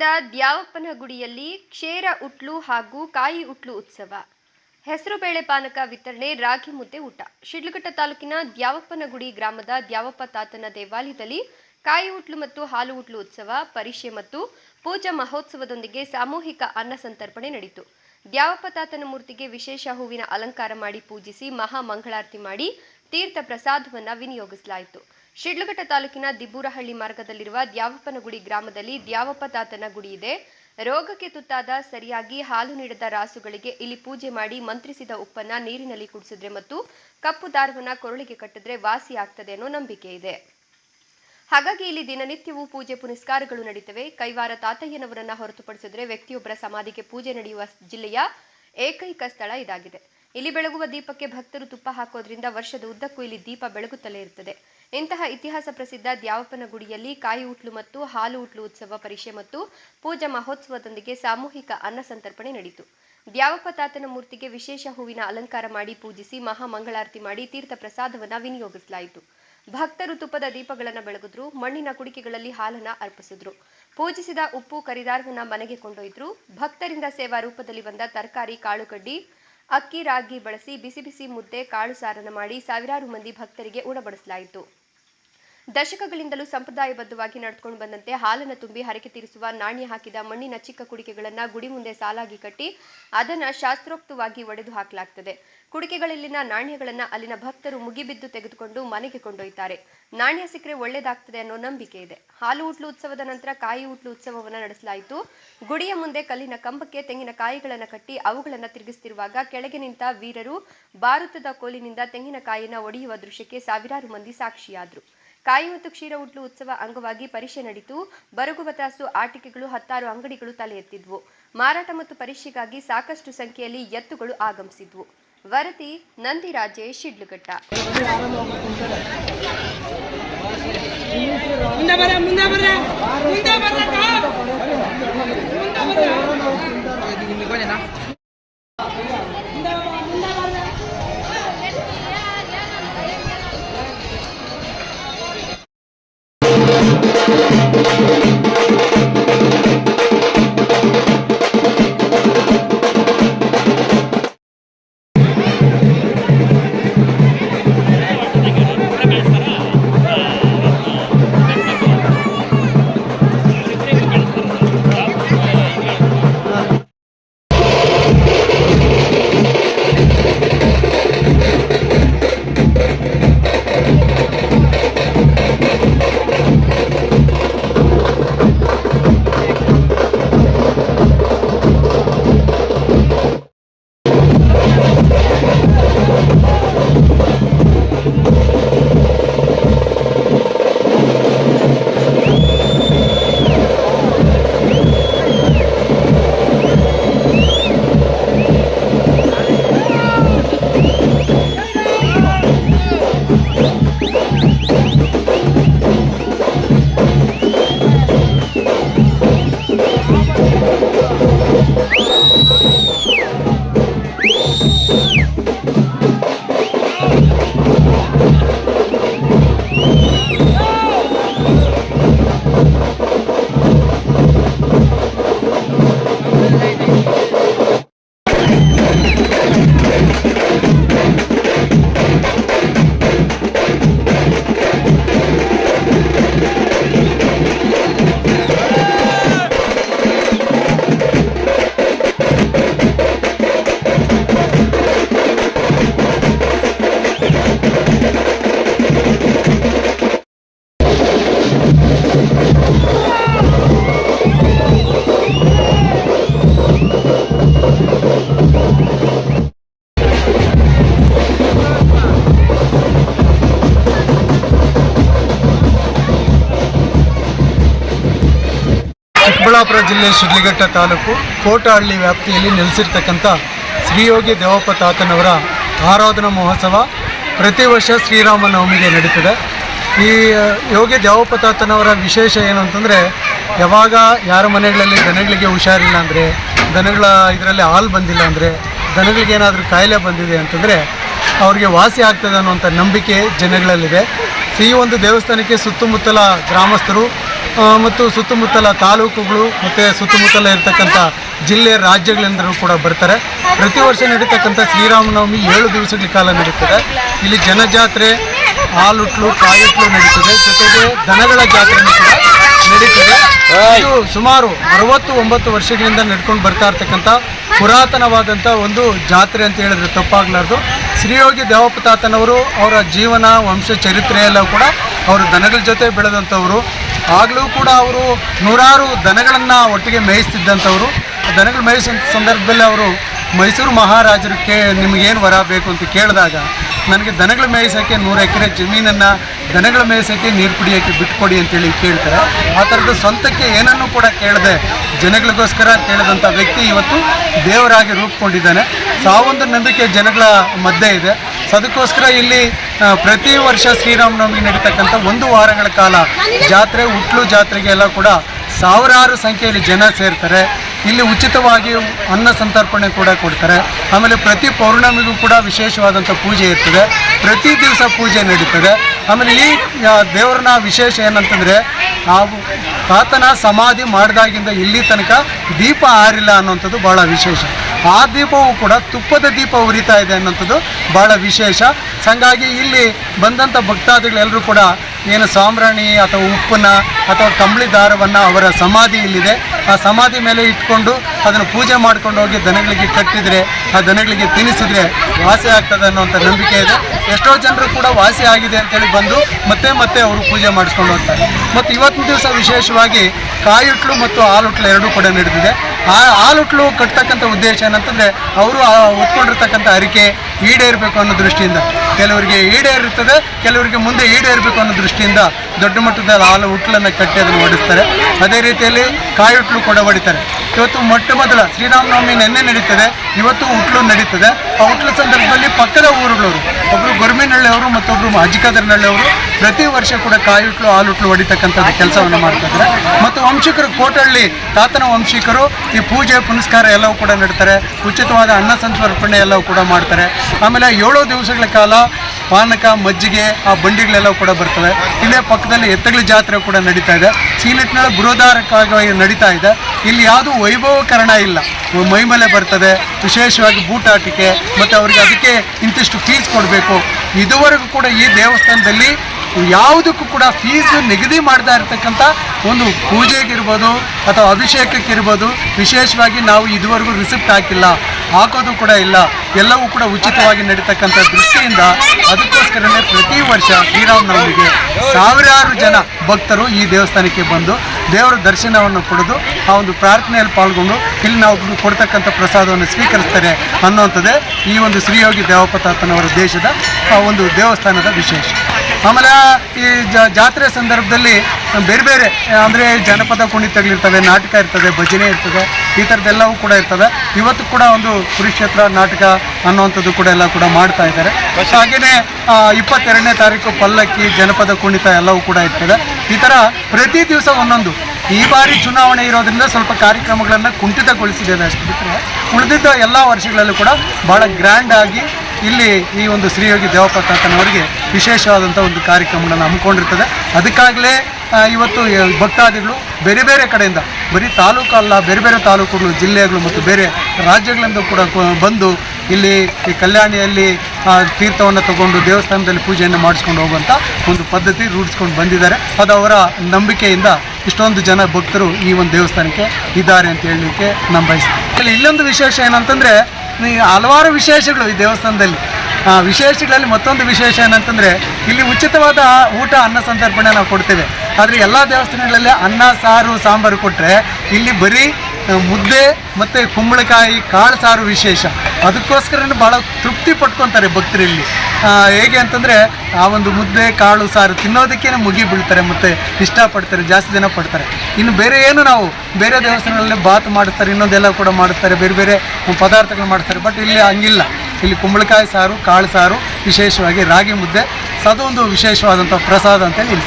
ನಗರದ ದ್ಯಾವಪ್ಪನಗುಡಿಯಲ್ಲಿ ಕ್ಷೇರ ಉಟ್ಲು ಹಾಗೂ ಕಾಯಿ ಉಟ್ಲು ಉತ್ಸವ. ಹೆಸರುಬೇಳೆ ಪಾನಕ ವಿತರಣೆ, ರಾಗಿ ಮುದ್ದೆ ಊಟ. ಶಿಡ್ಲಘಟ್ಟ ತಾಲೂಕಿನ ದ್ಯಾವಪ್ಪನಗುಡಿ ಗ್ರಾಮದ ದ್ಯಾವಪ್ಪ ತಾತನ ದೇವಾಲಯದಲ್ಲಿ ಕಾಯಿ ಉಟ್ಲು ಮತ್ತು ಹಾಲು ಉಟ್ಲು ಉತ್ಸವ ಪರಿಷೆ ಮತ್ತು ಪೂಜಾ ಮಹೋತ್ಸವದೊಂದಿಗೆ ಸಾಮೂಹಿಕ ಅನ್ನ ಸಂತರ್ಪಣೆ ನಡೆಯಿತು ದ್ಯಾವಪ್ಪ ತಾತನ ಮೂರ್ತಿಗೆ ವಿಶೇಷ ಹೂವಿನ ಅಲಂಕಾರ ಮಾಡಿ ಪೂಜಿಸಿ ಮಹಾ ಮಂಗಳಾರತಿ ಮಾಡಿ ತೀರ್ಥ ಪ್ರಸಾದವನ್ನು ವಿನಿಯೋಗಿಸಲಾಯಿತು. ಶಿಡ್ಲಘಟ್ಟ ತಾಲೂಕಿನ ದಿಬ್ಬೂರಹಳ್ಳಿ ಮಾರ್ಗದಲ್ಲಿರುವ ದ್ಯಾವಪ್ಪನಗುಡಿ ಗ್ರಾಮದಲ್ಲಿ ದ್ಯಾವಪ್ಪ ತಾತನ ಗುಡಿ ಇದೆ. ರೋಗಕ್ಕೆ ತುತ್ತಾದ ಸರಿಯಾಗಿ ಹಾಲು ನೀಡದ ರಾಸುಗಳಿಗೆ ಇಲ್ಲಿ ಪೂಜೆ ಮಾಡಿ ಮಂತ್ರಿಸಿದ ಉಪ್ಪನ್ನ ನೀರಿನಲ್ಲಿ ಕುಡಿಸಿದ್ರೆ ಮತ್ತು ಕಪ್ಪು ದಾರವನ್ನ ಕೊರಳಿಗೆ ಕಟ್ಟಿದ್ರೆ ವಾಸಿ ಆಗ್ತದೆ ಅನ್ನೋ ನಂಬಿಕೆ ಇದೆ. ಹಾಗಾಗಿ ಇಲ್ಲಿ ದಿನನಿತ್ಯವೂ ಪೂಜೆ ಪುನಸ್ಕಾರಗಳು ನಡೀತವೆ. ಕೈವಾರ ತಾತಯ್ಯನವರನ್ನ ಹೊರತುಪಡಿಸಿದ್ರೆ ವ್ಯಕ್ತಿಯೊಬ್ಬರ ಸಮಾಧಿಗೆ ಪೂಜೆ ನಡೆಯುವ ಜಿಲ್ಲೆಯ ಏಕೈಕ ಸ್ಥಳ ಇದಾಗಿದೆ. ಇಲ್ಲಿ ಬೆಳಗುವ ದೀಪಕ್ಕೆ ಭಕ್ತರು ತುಪ್ಪ ಹಾಕೋದ್ರಿಂದ ವರ್ಷದ ಉದ್ದಕ್ಕೂ ಇಲ್ಲಿ ದೀಪ ಬೆಳಗುತ್ತಲೇ ಇರುತ್ತದೆ. ಇಂತಹ ಇತಿಹಾಸ ಪ್ರಸಿದ್ಧ ದ್ಯಾವಪ್ಪನ ಗುಡಿಯಲ್ಲಿ ಕಾಯಿ ಉಟ್ಲು ಮತ್ತು ಹಾಲು ಉಟ್ಲು ಉತ್ಸವ ಪರೀಕ್ಷೆ ಮತ್ತು ಪೂಜಾ ಮಹೋತ್ಸವದೊಂದಿಗೆ ಸಾಮೂಹಿಕ ಅನ್ನ ಸಂತರ್ಪಣೆ ನಡೆಯಿತು ದ್ಯಾವಪ್ಪ ತಾತನ ಮೂರ್ತಿಗೆ ವಿಶೇಷ ಹೂವಿನ ಅಲಂಕಾರ ಮಾಡಿ ಪೂಜಿಸಿ ಮಹಾ ಮಂಗಳಾರತಿ ಮಾಡಿ ತೀರ್ಥ ಪ್ರಸಾದವನ್ನ ವಿನಿಯೋಗಿಸಲಾಯಿತು. ಭಕ್ತರು ತುಪ್ಪದ ದೀಪಗಳನ್ನು ಬೆಳಗಿದ್ರು, ಮಣ್ಣಿನ ಕುಡಿಕೆಗಳಲ್ಲಿ ಹಾಲನ್ನ ಅರ್ಪಿಸಿದ್ರು. ಪೂಜಿಸಿದ ಉಪ್ಪು, ಕರಿದಾರವನ್ನ ಮನೆಗೆ ಕೊಂಡೊಯ್ದ್ರು. ಭಕ್ತರಿಂದ ಸೇವಾ ರೂಪದಲ್ಲಿ ಬಂದ ತರಕಾರಿ ಕಾಳುಕಡ್ಡಿ ಅಕ್ಕಿ ರಾಗಿ ಬಳಸಿ ಬಿಸಿ ಬಿಸಿ ಮುದ್ದೆ ಕಾಳು ಸಾರನ್ನು ಮಾಡಿ ಸಾವಿರಾರು ಮಂದಿ ಭಕ್ತರಿಗೆ ಉಣಬಡಿಸಲಾಯಿತು ದಶಕಗಳಿಂದಲೂ ಸಂಪ್ರದಾಯಬದ್ಧವಾಗಿ ನಡೆದುಕೊಂಡು ಬಂದಂತೆ ಹಾಲನ್ನು ತುಂಬಿ ಹರಕೆ ತೀರಿಸುವ, ನಾಣ್ಯ ಹಾಕಿದ, ಮಣ್ಣಿನ ಚಿಕ್ಕ ಕುಡಿಕೆಗಳನ್ನ ಗುಡಿ ಮುಂದೆ ಸಾಲಾಗಿ ಕಟ್ಟಿ ಅದನ್ನ ಶಾಸ್ತ್ರೋಕ್ತವಾಗಿ ಒಡೆದು ಹಾಕಲಾಗ್ತದೆ. ಕುಡಿಕೆಗಳಲ್ಲಿನ ನಾಣ್ಯಗಳನ್ನ ಅಲ್ಲಿನ ಭಕ್ತರು ಮುಗಿಬಿದ್ದು ತೆಗೆದುಕೊಂಡು ಮನೆಗೆ ಕೊಂಡೊಯ್ತಾರೆ. ನಾಣ್ಯ ಸಿಕ್ಕರೆ ಒಳ್ಳೇದಾಗ್ತದೆ ಅನ್ನೋ ನಂಬಿಕೆ ಇದೆ. ಹಾಲು ಉಟ್ಲು ಉತ್ಸವದ ನಂತರ ಕಾಯಿ ಉಟ್ಲು ಉತ್ಸವವನ್ನು ನಡೆಸಲಾಯಿತು. ಗುಡಿಯ ಮುಂದೆ ಕಲ್ಲಿನ ಕಂಬಕ್ಕೆ ತೆಂಗಿನ ಕಾಯಿಗಳನ್ನು ಕಟ್ಟಿ ಅವುಗಳನ್ನು ತಿರುಗಿಸ್ತಿರುವಾಗ ಕೆಳಗೆ ನಿಂತ ವೀರರು ಭಾರತದ ಕೋಲಿನಿಂದ ತೆಂಗಿನಕಾಯಿನ ಒಡೆಯುವ ದೃಶ್ಯಕ್ಕೆ ಸಾವಿರಾರು ಮಂದಿ ಸಾಕ್ಷಿಯಾದ್ರು. ಕಾಯಿ ಮತ್ತು ಕ್ಷೀರ ಉಟ್ಲು ಉತ್ಸವ ಅಂಗವಾಗಿ ಪರೀಕ್ಷೆ ನಡೆಯಿತು ಬರುಗು ಬತಾಸು ಆಟಿಕೆಗಳು, ಹತ್ತಾರು ಅಂಗಡಿಗಳು ತಲೆ ಎತ್ತಿದ್ವು. ಮಾರಾಟ ಮತ್ತು ಪರೀಕ್ಷೆಗಾಗಿ ಸಾಕಷ್ಟು ಸಂಖ್ಯೆಯಲ್ಲಿ ಎತ್ತುಗಳು ಆಗಮಿಸಿದ್ವು. ವರದಿ ನಂದಿರಾಜೆ ಶಿಡ್ಲಘಟ್ಟ. ಮುಂದೆ ಚಿಕ್ಕಬಳ್ಳಾಪುರ ಜಿಲ್ಲೆ ಶಿಡ್ಲಘಟ್ಟ ತಾಲೂಕು ಕೋಟಹಳ್ಳಿ ವ್ಯಾಪ್ತಿಯಲ್ಲಿ ನೆಲೆಸಿರ್ತಕ್ಕಂಥ ಶ್ರೀಯೋಗಿ ದೇವಪ್ಪ ತಾತನವರ ಆರಾಧನಾ ಮಹೋತ್ಸವ ಪ್ರತಿ ವರ್ಷ ಶ್ರೀರಾಮನವಮಿಗೆ ನಡೀತದೆ. ಈ ಯೋಗಿ ದೇವಪ್ಪ ತಾತನವರ ವಿಶೇಷ ಏನು ಅಂತಂದರೆ, ಯಾವಾಗ ಯಾರ ಮನೆಗಳಲ್ಲಿ ದನಗಳಿಗೆ ಹುಷಾರಿಲ್ಲ ಅಂದರೆ, ದನಗಳ ಇದರಲ್ಲಿ ಹಾಲು ಬಂದಿಲ್ಲ ಅಂದರೆ, ದನಗಳಿಗೆ ಏನಾದರೂ ಕಾಯಿಲೆ ಬಂದಿದೆ ಅಂತಂದರೆ, ಅವ್ರಿಗೆ ವಾಸಿ ಆಗ್ತದೆ ಅನ್ನುವಂಥ ನಂಬಿಕೆ ಜನಗಳಲ್ಲಿದೆ. ಈ ಒಂದು ದೇವಸ್ಥಾನಕ್ಕೆ ಸುತ್ತಮುತ್ತಲ ಗ್ರಾಮಸ್ಥರು ಮತ್ತು ಸುತ್ತಮುತ್ತಲ ತಾಲೂಕುಗಳು ಮತ್ತು ಸುತ್ತಮುತ್ತಲ ಇರತಕ್ಕಂಥ ಜಿಲ್ಲೆ ರಾಜ್ಯಗಳಿಂದಲೂ ಕೂಡ ಬರ್ತಾರೆ. ಪ್ರತಿ ವರ್ಷ ನಡೀತಕ್ಕಂಥ ಶ್ರೀರಾಮನವಮಿ ಏಳು ದಿವಸಗಳ ಕಾಲ ನಡೀತದೆ. ಇಲ್ಲಿ ಜನಜಾತ್ರೆ ಹಾಲುಟ್ಲು ಕಾಯಿಟ್ಲು ನಡೀತದೆ. ಜೊತೆಗೆ ದನಗಳ ಜಾತ್ರೆನೂ ಕೂಡ ನಡೀತದೆ. ಇದು ಸುಮಾರು ಅರವತ್ತು ಒಂಬತ್ತು ವರ್ಷಗಳಿಂದ ನಡ್ಕೊಂಡು ಬರ್ತಾ ಇರ್ತಕ್ಕಂಥ ಪುರಾತನವಾದಂಥ ಒಂದು ಜಾತ್ರೆ ಅಂತ ಹೇಳಿದ್ರೆ ತಪ್ಪಾಗಲಾರ್ದು. ಶ್ರೀಯೋಗಿ ದೇವಪುತಾತನವರು ಅವರ ಜೀವನ ವಂಶ ಚರಿತ್ರೆ ಎಲ್ಲ ಕೂಡ ಅವರು ದನಗಳ ಜೊತೆ ಬೆಳೆದಂಥವರು. ಆಗಲೂ ಕೂಡ ಅವರು ನೂರಾರು ದನಗಳನ್ನು ಒಟ್ಟಿಗೆ ಮೇಯಿಸ್ತಿದ್ದಂಥವ್ರು. ದನಗಳು ಮೇಯಿಸೋ ಸಂದರ್ಭದಲ್ಲಿ ಅವರು ಮೈಸೂರು ಮಹಾರಾಜರು ಕೇ ನಿಮಗೇನು ವರ ಬೇಕು ಅಂತ ಕೇಳಿದಾಗ, ನನಗೆ ದನಗಳು ಮೇಯಿಸೋಕ್ಕೆ ನೂರು ಎಕರೆ ಜಮೀನನ್ನು, ದನಗಳು ಮೇಯಿಸೋಕ್ಕೆ ನೀರು ಕುಡಿಯೋಕ್ಕೆ ಬಿಟ್ಕೊಡಿ ಅಂತೇಳಿ ಕೇಳ್ತಾರೆ. ಆ ಥರದ ಸ್ವಂತಕ್ಕೆ ಏನನ್ನು ಕೂಡ ಕೇಳದೆ ಜನಗಳಿಗೋಸ್ಕರ ಕೇಳಿದಂಥ ವ್ಯಕ್ತಿ ಇವತ್ತು ದೇವರಾಗಿ ರೂಪುಕೊಂಡಿದ್ದಾನೆ ಸಾವೊಂದು ನಂಬಿಕೆ ಜನಗಳ ಮಧ್ಯೆ ಇದೆ. ಸೊ ಅದಕ್ಕೋಸ್ಕರ ಇಲ್ಲಿ ಪ್ರತಿ ವರ್ಷ ಶ್ರೀರಾಮನವಮಿ ನಡೀತಕ್ಕಂಥ ಒಂದು ವಾರಗಳ ಕಾಲ ಜಾತ್ರೆ ಉಟ್ಲು ಜಾತ್ರೆಗೆಲ್ಲ ಕೂಡ ಸಾವಿರಾರು ಸಂಖ್ಯೆಯಲ್ಲಿ ಜನ ಸೇರ್ತಾರೆ. ಇಲ್ಲಿ ಉಚಿತವಾಗಿ ಅನ್ನ ಸಂತರ್ಪಣೆ ಕೂಡ ಕೊಡ್ತಾರೆ. ಆಮೇಲೆ ಪ್ರತಿ ಪೌರ್ಣಮಿಗೂ ಕೂಡ ವಿಶೇಷವಾದಂಥ ಪೂಜೆ ಇರ್ತದೆ. ಪ್ರತಿ ದಿವಸ ಪೂಜೆ ನಡೀತದೆ. ಆಮೇಲೆ ಈ ದೇವ್ರನ್ನ ವಿಶೇಷ ಏನಂತಂದರೆ ಆ ತಾತನ ಸಮಾಧಿ ಮಾಡಿದಾಗಿಂದ ಇಲ್ಲಿ ತನಕ ದೀಪ ಆರಿಲ್ಲ ಅನ್ನೋಂಥದ್ದು ಭಾಳ ವಿಶೇಷ. ಆ ದೀಪವು ಕೂಡ ತುಪ್ಪದ ದೀಪ ಉರಿತಾ ಇದೆ ಅನ್ನೋಂಥದ್ದು ಭಾಳ ವಿಶೇಷ. ಹಂಗಾಗಿ ಇಲ್ಲಿ ಬಂದಂಥ ಭಕ್ತಾದಿಗಳೆಲ್ಲರೂ ಕೂಡ ಏನು ಸಾಂಬ್ರಾಣಿ ಅಥವಾ ಉಪ್ಪನ್ನ ಅಥವಾ ಕಂಬಳಿ ದಾರವನ್ನು ಅವರ ಸಮಾಧಿ ಇಲ್ಲಿದೆ ಆ ಸಮಾಧಿ ಮೇಲೆ ಇಟ್ಕೊಂಡು ಅದನ್ನು ಪೂಜೆ ಮಾಡ್ಕೊಂಡು ಹೋಗಿ ದನಗಳಿಗೆ ಕಟ್ಟಿದರೆ, ಆ ದನಗಳಿಗೆ ತಿನ್ನಿಸಿದ್ರೆ ವಾಸಿ ಆಗ್ತದೆ ಅನ್ನೋಂಥ ನಂಬಿಕೆ ಇದೆ. ಎಷ್ಟೋ ಜನರು ಕೂಡ ವಾಸಿ ಆಗಿದೆ ಅಂತೇಳಿ ಬಂದು ಮತ್ತೆ ಮತ್ತೆ ಅವರು ಪೂಜೆ ಮಾಡಿಸ್ಕೊಂಡು ಹೋಗ್ತಾರೆ. ಮತ್ತು ಇವತ್ತಿನ ದಿವಸ ವಿಶೇಷವಾಗಿ ಕಾಯುಟ್ಲು ಮತ್ತು ಹಾಲುಟ್ಲು ಎರಡೂ ಕೂಡ ನಡೆದಿದೆ. ಆ ಹಾಲುಟ್ಲು ಕಟ್ತಕ್ಕಂಥ ಉದ್ದೇಶ ಏನಂತಂದರೆ ಅವರು ಉತ್ಕೊಂಡಿರ್ತಕ್ಕಂಥ ಅರಿಕೆ ಈಡೇರಬೇಕು ಅನ್ನೋ ದೃಷ್ಟಿಯಿಂದ. ಕೆಲವರಿಗೆ ಈಡೇರಿರ್ತದೆ, ಕೆಲವರಿಗೆ ಮುಂದೆ ಈಡೇರಬೇಕು ಅನ್ನೋ ದೃಷ್ಟಿಯಿಂದ ದೊಡ್ಡ ಮಟ್ಟದ ಹಾಲು ಹುಟ್ಲನ್ನು ಕಟ್ಟಿ ಅದನ್ನು ಹೊಡಿಸ್ತಾರೆ ಅದೇ ರೀತಿಯಲ್ಲಿ ಕಾಯುಟ್ಲು ಕೂಡ ಹೊಡಿತಾರೆ. ಇವತ್ತು ಮೊಟ್ಟ ಮೊದಲ ಶ್ರೀರಾಮನವಮಿ ನೆನ್ನೆ ನಡೀತದೆ, ಇವತ್ತು ಹುಟ್ಲು ನಡೀತದೆ. ಆ ಹುಟ್ಲು ಸಂದರ್ಭದಲ್ಲಿ ಪಕ್ಕದ ಊರುಗಳವರು ಒಬ್ಬರು ಗೊರ್ಮಿನಹಳ್ಳಿಯವರು ಮತ್ತೊಬ್ಬರು ಅವರು ಪ್ರತಿ ವರ್ಷ ಕೂಡ ಕಾಯುಟ್ಲು, ಹಾಲುಟ್ಲು ಹೊಡಿತಕ್ಕಂಥದ್ದು ಕೆಲಸವನ್ನು ಮಾಡ್ತಿದ್ದಾರೆ ಮತ್ತು ವಂಶಿಕರು, ಕೋಟಹಳ್ಳಿ ತಾತನ ವಂಶಿಕರು ಈ ಪೂಜೆ, ಪುನಸ್ಕಾರ ಎಲ್ಲವೂ ಕೂಡ ನಡೀತಾರೆ. ಉಚಿತವಾದ ಅನ್ನ ಸಂತರ್ಪಣೆ ಎಲ್ಲವೂ ಕೂಡ ಮಾಡ್ತಾರೆ. ಆಮೇಲೆ ಏಳು ದಿವಸಗಳ ಕಾಲ ಪಾನಕ, ಮಜ್ಜಿಗೆ, ಆ ಬಂಡಿಗಳೆಲ್ಲ ಕೂಡ ಬರ್ತವೆ. ಇಲ್ಲೇ ಪಕ್ಕದಲ್ಲಿ ಎತ್ತಗಳ ಜಾತ್ರೆ ಕೂಡ ನಡೀತಾ ಇದೆ. ಸೀನಿಟ್ನಳ ಬೃಹದಾರಕವಾಗಿ ನಡೀತಾ ಇದೆ. ಇಲ್ಲಿ ಯಾವುದೂ ವೈಭವಕರಣ ಇಲ್ಲ. ಮೈಮೇಲೆ ಬರ್ತದೆ, ವಿಶೇಷವಾಗಿ ಬೂಟಾಟಿಕೆ, ಮತ್ತು ಅವರಿಗೆ ಅದಕ್ಕೆ ಇಂತಿಷ್ಟು ಫೀಸ್ ಕೊಡಬೇಕು. ಇದುವರೆಗೂ ಕೂಡ ಈ ದೇವಸ್ಥಾನದಲ್ಲಿ ಯಾವುದಕ್ಕೂ ಕೂಡ ಫೀಸ್ ನಿಗದಿ ಮಾಡ್ತಾ ಇರತಕ್ಕಂಥ ಒಂದು ಪೂಜೆಗಿರ್ಬೋದು ಅಥವಾ ಅಭಿಷೇಕಕ್ಕಿರ್ಬೋದು, ವಿಶೇಷವಾಗಿ ನಾವು ಇದುವರೆಗೂ ರಿಸಿಪ್ಟ್ ಹಾಕಿಲ್ಲ, ಹಾಕೋದು ಕೂಡ ಇಲ್ಲ, ಎಲ್ಲವೂ ಕೂಡ ಉಚಿತವಾಗಿ ನಡೀತಕ್ಕಂಥ ದೃಷ್ಟಿಯಿಂದ ಅದಕ್ಕೋಸ್ಕರನೇ ಪ್ರತಿ ವರ್ಷ ಶ್ರೀರಾಮನವರಿಗೆ ಸಾವಿರಾರು ಜನ ಭಕ್ತರು ಈ ದೇವಸ್ಥಾನಕ್ಕೆ ಬಂದು ದೇವರ ದರ್ಶನವನ್ನು ಪಡೆದು ಆ ಒಂದು ಪ್ರಾರ್ಥನೆಯಲ್ಲಿ ಪಾಲ್ಗೊಂಡು ಇಲ್ಲಿ ನಾವು ಕೊಡ್ತಕ್ಕಂಥ ಪ್ರಸಾದವನ್ನು ಸ್ವೀಕರಿಸ್ತಾರೆ ಅನ್ನುವಂಥದ್ದೇ ಈ ಒಂದು ಶ್ರೀಯೋಗಿ ದೇವಪತಾತನವರ ದೇಶದ ಆ ಒಂದು ದೇವಸ್ಥಾನದ ವಿಶೇಷ. ಆಮೇಲೆ ಈ ಜಾತ್ರೆ ಸಂದರ್ಭದಲ್ಲಿ ಬೇರೆ ಬೇರೆ, ಅಂದರೆ ಜನಪದ ಕುಣಿತಗಳಿರ್ತವೆ, ನಾಟಕ ಇರ್ತದೆ, ಭಜನೆ ಇರ್ತದೆ, ಈ ಥರದ್ದೆಲ್ಲವೂ ಕೂಡ ಇರ್ತದೆ ಇವತ್ತು ಕೂಡ ಒಂದು ಕುರುಕ್ಷೇತ್ರ ನಾಟಕ ಅನ್ನುವಂಥದ್ದು ಕೂಡ ಎಲ್ಲ ಕೂಡ ಮಾಡ್ತಾ ಇದ್ದಾರೆ. ಹಾಗೆಯೇ ಇಪ್ಪತ್ತೆರಡನೇ ತಾರೀಕು ಪಲ್ಲಕ್ಕಿ, ಜನಪದ ಕುಣಿತ ಎಲ್ಲವೂ ಕೂಡ ಇರ್ತದೆ. ಈ ಥರ ಪ್ರತಿ ದಿವಸ ಒಂದೊಂದು. ಈ ಬಾರಿ ಚುನಾವಣೆ ಇರೋದ್ರಿಂದ ಸ್ವಲ್ಪ ಕಾರ್ಯಕ್ರಮಗಳನ್ನು ಕುಂಠಿತಗೊಳಿಸಿದ್ದೇವೆ ಅಷ್ಟು ಬಿಟ್ಟರೆ ಉಳಿದಿದ್ದ ಎಲ್ಲ ವರ್ಷಗಳಲ್ಲೂ ಕೂಡ ಭಾಳ ಗ್ರ್ಯಾಂಡ್ ಆಗಿ ಇಲ್ಲಿ ಈ ಒಂದು ಶ್ರೀಯೋಗಿ ದೇವಪ್ಪ ತಾತನವರಿಗೆ ವಿಶೇಷವಾದಂಥ ಒಂದು ಕಾರ್ಯಕ್ರಮಗಳನ್ನು ಹಮ್ಮಿಕೊಂಡಿರ್ತದೆ. ಅದಕ್ಕಾಗಲೇ ಇವತ್ತು ಭಕ್ತಾದಿಗಳು ಬೇರೆ ಬೇರೆ ಕಡೆಯಿಂದ, ಬರೀ ತಾಲೂಕು ಅಲ್ಲ, ಬೇರೆ ಬೇರೆ ತಾಲೂಕುಗಳು, ಜಿಲ್ಲೆಗಳು ಮತ್ತು ಬೇರೆ ರಾಜ್ಯಗಳಿಂದ ಕೂಡ ಬಂದು ಇಲ್ಲಿ ಈ ಕಲ್ಯಾಣಿಯಲ್ಲಿ ತೀರ್ಥವನ್ನು ತಗೊಂಡು ದೇವಸ್ಥಾನದಲ್ಲಿ ಪೂಜೆಯನ್ನು ಮಾಡಿಸ್ಕೊಂಡು ಹೋಗುವಂಥ ಒಂದು ಪದ್ಧತಿ ರೂಢಿಸ್ಕೊಂಡು ಬಂದಿದ್ದಾರೆ. ಅದು ಅವರ ನಂಬಿಕೆಯಿಂದ ಇಷ್ಟೊಂದು ಜನ ಭಕ್ತರು ಈ ಒಂದು ದೇವಸ್ಥಾನಕ್ಕೆ ಇದ್ದಾರೆ ಅಂತ ಹೇಳಲಿಕ್ಕೆ ನಾನು ಬಯಸ್ತೀನಿ. ಇಲ್ಲಿ ಇಲ್ಲೊಂದು ವಿಶೇಷ ಏನಂತಂದರೆ ಹಲವಾರು ವಿಶೇಷಗಳು ಈ ದೇವಸ್ಥಾನದಲ್ಲಿ. ವಿಶೇಷಗಳಲ್ಲಿ ಮತ್ತೊಂದು ವಿಶೇಷ ಏನಂತಂದರೆ, ಇಲ್ಲಿ ಉಚಿತವಾದ ಊಟ ಅನ್ನ ಸಂತರ್ಪಣೆ ನಾವು ಕೊಡ್ತೇವೆ. ಆದರೆ ಎಲ್ಲ ದೇವಸ್ಥಾನಗಳಲ್ಲಿ ಅನ್ನ, ಸಾರು, ಸಾಂಬಾರು ಕೊಟ್ಟರೆ ಇಲ್ಲಿ ಬರೀ ಮುದ್ದೆ ಮತ್ತು ಕುಂಬಳಕಾಯಿ, ಕಾಳು, ಸಾರು ವಿಶೇಷ. ಅದಕ್ಕೋಸ್ಕರನೇ ಭಾಳ ತೃಪ್ತಿ ಪಟ್ಕೊತಾರೆ ಭಕ್ತರಲ್ಲಿ ಹೇಗೆ ಅಂತಂದರೆ, ಆ ಒಂದು ಮುದ್ದೆ, ಕಾಳು, ಸಾರು ತಿನ್ನೋದಕ್ಕೇ ಮುಗಿ ಬೀಳ್ತಾರೆ ಮತ್ತು ಇಷ್ಟಪಡ್ತಾರೆ, ಜಾಸ್ತಿ ಜನ ಪಡ್ತಾರೆ. ಇನ್ನು ಬೇರೆ ಏನು ನಾವು, ಬೇರೆ ದೇವಸ್ಥಾನಗಳಲ್ಲಿ ಬಾತ್ ಮಾಡಿಸ್ತಾರೆ, ಇನ್ನೊಂದೆಲ್ಲ ಕೂಡ ಮಾಡಿಸ್ತಾರೆ, ಬೇರೆ ಬೇರೆ ಪದಾರ್ಥಗಳು ಮಾಡ್ತಾರೆ ಬಟ್ ಇಲ್ಲಿ ಹಂಗಿಲ್ಲ. ಇಲ್ಲಿ ಕುಂಬಳಕಾಯಿ ಸಾರು ಕಾಳು ಸಾರು ವಿಶೇಷವಾಗಿ ರಾಗಿ ಮುದ್ದೆ. ಅದೊಂದು ವಿಶೇಷವಾದಂಥ ಪ್ರಸಾದ ಅಂತೇಳಿ ಇಲ್ಲಿ